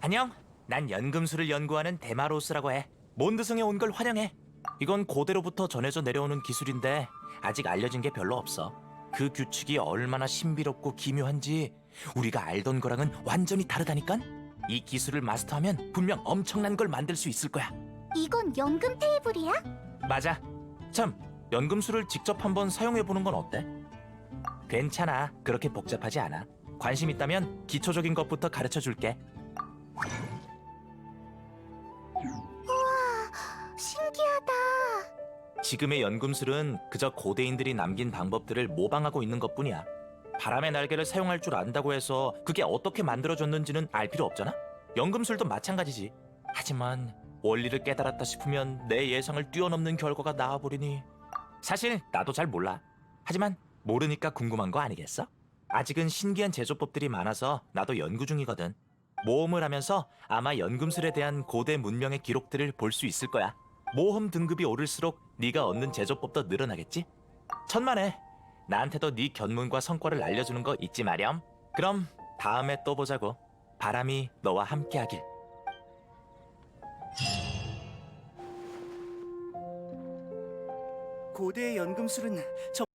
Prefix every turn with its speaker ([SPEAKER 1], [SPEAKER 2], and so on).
[SPEAKER 1] 안녕. 난 연금술을 연구하는 데마로스라고 해. 몬드성에 온 걸 환영해. 이건 고대로부터 전해져 내려오는 기술인데 아직 알려진 게 별로 없어. 그 규칙이 얼마나 신비롭고 기묘한지 우리가 알던 거랑은 완전히 다르다니깐. 이 기술을 마스터하면 분명 엄청난 걸 만들 수 있을 거야.
[SPEAKER 2] 이건 연금 테이블이야?
[SPEAKER 1] 맞아. 참, 연금술을 직접 한번 사용해 보는 건 어때? 괜찮아. 그렇게 복잡하지 않아. 관심 있다면 기초적인 것부터 가르쳐 줄게.
[SPEAKER 2] 신기하다.
[SPEAKER 1] 지금의 연금술은 그저 고대인들이 남긴 방법들을 모방하고 있는 것뿐이야. 바람의 날개를 사용할 줄 안다고 해서 그게 어떻게 만들어졌는지는 알 필요 없잖아. 연금술도 마찬가지지. 하지만 원리를 깨달았다 싶으면 내 예상을 뛰어넘는 결과가 나와버리니 사실 나도 잘 몰라. 하지만 모르니까 궁금한 거 아니겠어? 아직은 신기한 제조법들이 많아서 나도 연구 중이거든. 모험을 하면서 아마 연금술에 대한 고대 문명의 기록들을 볼 수 있을 거야. 모험 등급이 오를수록 네가 얻는 제조법도 늘어나겠지? 천만에 나한테도 네 견문과 성과를 알려주는 거 잊지 마렴. 그럼 다음에 또 보자고. 바람이 너와 함께하길.
[SPEAKER 3] 고대의 연금술은